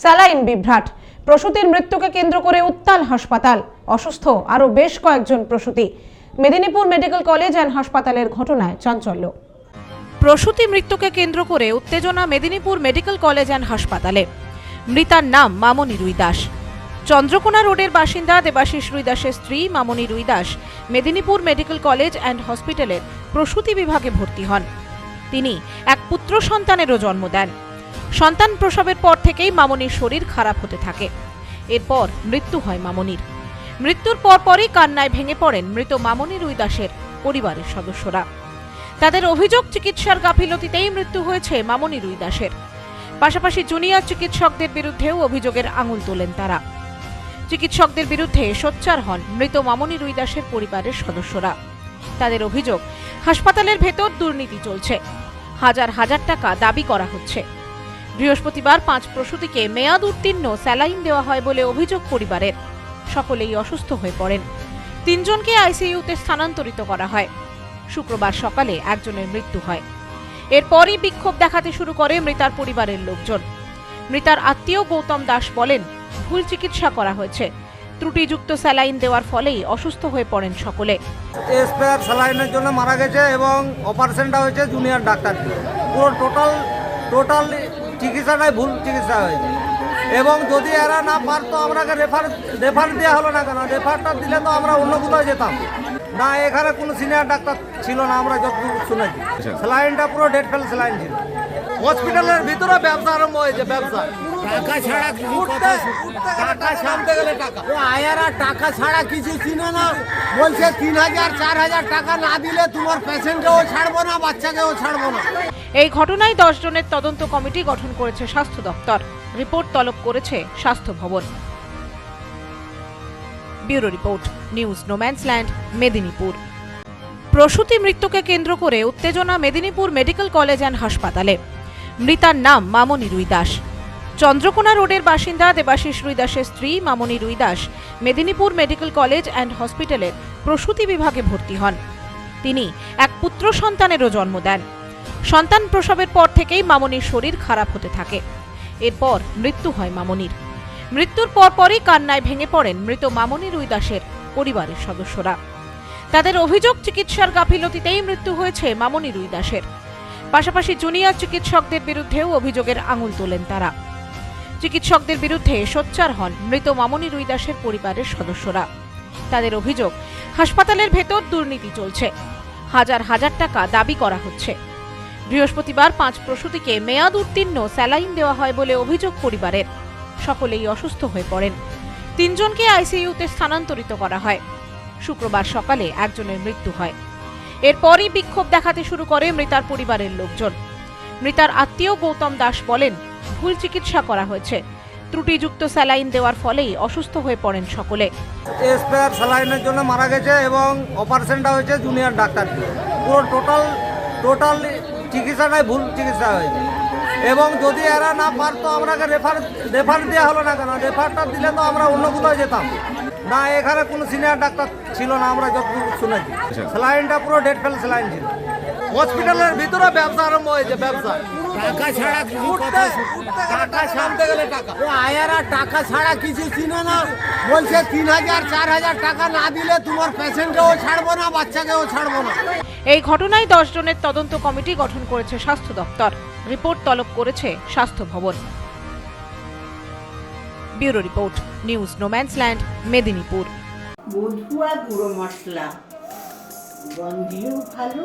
Saline বিভ্রাট। প্রসূতির মৃত্যুকে কেন্দ্র করে উত্তাল হাসপাতাল। অসুস্থ, আরও বেশ কয়েকজন প্রসূতি। মেদিনীপুর মেডিকেল কলেজ অ্যান্ড হাসপাতালের ঘটনায় চাঞ্চল্য। প্রসূতি মৃত্যুকে কেন্দ্র করে উত্তেজনা মেদিনীপুর মেডিকেল কলেজ অ্যান্ড হাসপাতালে। মৃতার নাম মামনি রুই দাস। চন্দ্রকোনা রোডের বাসিন্দা দেবাশিস রুই দাসের স্ত্রী Mamoni Ruidas Medinipur medical college and হসপিটালের প্রসূতি বিভাগে ভর্তি হন। তিনি এক পুত্র সন্তানেরও জন্ম দেন। সন্তান প্রসবের পর থেকেই মামনির শরীর খারাপ হতে থাকে। এরপর মৃত্যু হয় মামনির। মৃত্যুর পরপরই কান্নায় ভেঙে পড়েন মৃত মামনি রুই দাসের পরিবারের সদস্যরা। তাদের অভিযোগ, চিকিৎসার গাফিলতিতেই মৃত্যু হয়েছে মামনি রুই দাসের। পাশাপাশি জুনিয়র চিকিৎসকদের বিরুদ্ধেও অভিযোগের আঙুল তোলেন তারা। চিকিৎসকদের বিরুদ্ধে সোচ্চার হন মৃত মামনি রুই দাসের পরিবারের সদস্যরা। তাদের অভিযোগ, হাসপাতালের ভেতর দুর্নীতি চলছে। হাজার হাজার টাকা দাবি করা হচ্ছে। বৃহস্পতিবার পাঁচ প্রসূতিকে মেয়াদ উত্তীর্ণ স্যালাইন দেওয়া হয় বলে অভিযোগ পরিবারের। সকলেই অসুস্থ হয়ে পড়েন। তিনজনকে আইসিইউতে স্থানান্তরিত করা হয়। শুক্রবার সকালে একজনের মৃত্যু হয়। এরপরই বিক্ষোভ দেখাতে শুরু করে মৃতার পরিবারের লোকজন। মৃতার আত্মীয় গৌতম দাস বলেন, ভুল চিকিৎসা করা হয়েছে। ত্রুটিযুক্ত স্যালাইন দেওয়ার ফলেই অসুস্থ হয়ে পড়েন সকলে। স্যালাইনের জন্য মারা গেছে এবং অপারেশনটা হয়েছে জুনিয়র ডাক্তার পুরো টোটাল টোটাল চিকিৎসাটাই ভুল চিকিৎসা হয়েছে। এবং যদি এরা না পারতো আমরাকে রেফার রেফার দেওয়া হলো না কেন? রেফারটা দিলে তো আমরা অন্য কোথাও যেতাম। না এখানে কোনো সিনিয়র ডাক্তার ছিল না আমরা যতটুকু শুনেছি। স্যালাইনটা পুরো ডেড ফেল স্যালাইন ছিল। হসপিটালের ভিতরে ব্যবসা আরম্ভ হয়েছে ব্যবসা। টাকা ছাড়া কিছু উঠতে কথা টাকা নামতে গেলে টাকা। ও আয়ারা টাকা ছাড়া কিছু চিনো না। বলছে তিন হাজার চার হাজার টাকা না দিলে তোমার পেশেন্টকেও ছাড়বো না বাচ্চাকেও ছাড়বো না। এই ঘটনায় দশ জনের তদন্ত কমিটি গঠন করেছে স্বাস্থ্য দপ্তর। রিপোর্ট তলব করেছে স্বাস্থ্য ভবন। Bureau report news no man's land Medinipur. প্রসূতি মৃত্যুকে কেন্দ্র করে উত্তেজনা মেদিনীপুর মেডিকেল কলেজ অ্যান্ড হাসপাতালে। মৃতার নাম মামনি রুই দাস। চন্দ্রকোনা রোডের বাসিন্দা দেবাশিস রুইদাসের স্ত্রী Mamoni Ruidas Medinipur medical college and হসপিটালের প্রসূতি বিভাগে ভর্তি হন। তিনি এক পুত্র সন্তানেরও জন্ম দেন। সন্তান প্রসবের পর থেকেই মামনির শরীর খারাপ হতে থাকে। এরপর মৃত্যু হয় মামনির। মৃত্যুর পরপরই কান্নায় ভেঙে পড়েন মৃত মামনি রুইদাসের পরিবারের সদস্যরা। তাদের অভিযোগ, চিকিৎসার গাফিলতিতেই মৃত্যু হয়েছে মামনি রুইদাসের। পাশাপাশি জুনিয়র চিকিৎসকদের বিরুদ্ধেও অভিযোগের আঙুল তোলেন তারা। চিকিৎসকদের বিরুদ্ধে সোচ্চার হন মৃত মামনি রুই দাসের পরিবারের সদস্যরা। তাদের অভিযোগ, হাসপাতালের ভেতর দুর্নীতি চলছে। হাজার হাজার টাকা দাবি করা হচ্ছে। বৃহস্পতিবার পাঁচ প্রসূতিকে মেয়াদ উত্তীর্ণ স্যালাইন দেওয়া হয় বলে অভিযোগ পরিবারের। সকলেই অসুস্থ হয়ে পড়েন। তিনজনকে আইসিইউতে স্থানান্তরিত করা হয়। শুক্রবার সকালে একজনের মৃত্যু হয়। এরপরই বিক্ষোভ দেখাতে শুরু করে মৃতার পরিবারের লোকজন। মৃতার আত্মীয় গৌতম দাস বলেন ভুল চিকিৎসা করা হয়েছে। ত্রুটিযুক্ত স্যালাইন দেওয়ার ফলেই অসুস্থ হয়ে পড়েন সকলে। স্পেয়ার স্যালাইনের জন্য মারা গেছে এবং অপারেশনটা হয়েছে জুনিয়র ডাক্তার পুরো টোটাল টোটাল চিকিৎসাটাই ভুল চিকিৎসা হয়েছে। এবং যদি এরা না পারতো আমরাকে রেফার রেফার দেওয়া হলো না কেন? রেফারটা দিলে তো আমরা অন্য কোথাও যেতাম। না এখানে কোনো সিনিয়র ডাক্তার ছিল না আমরা যতদূর শুনেছি। স্যালাইনটা পুরো ডেড ফেল স্যালাইন ছিল। হসপিটালের ভিতরে ব্যবসা আরম্ভ হয়েছে ব্যবসা। টাকা ছাড়া টাকা নামতে গেলে টাকা। ও আয়ারা টাকা ছাড়া কিছু চিনো না। বলছে তিন হাজার চার হাজার টাকা না দিলে তোমার পেশেন্টকেও ছাড়বো না বাচ্চাকেও ছাড়বো না। এই ঘটনায় দশ জনের তদন্ত কমিটি গঠন করেছে স্বাস্থ্য দপ্তর। রিপোর্ট তলব করেছে স্বাস্থ্য ভবন। Bureau report news no man's land Medinipur. Matua গুঁড়ো মশলা। গন্ধেও ভালো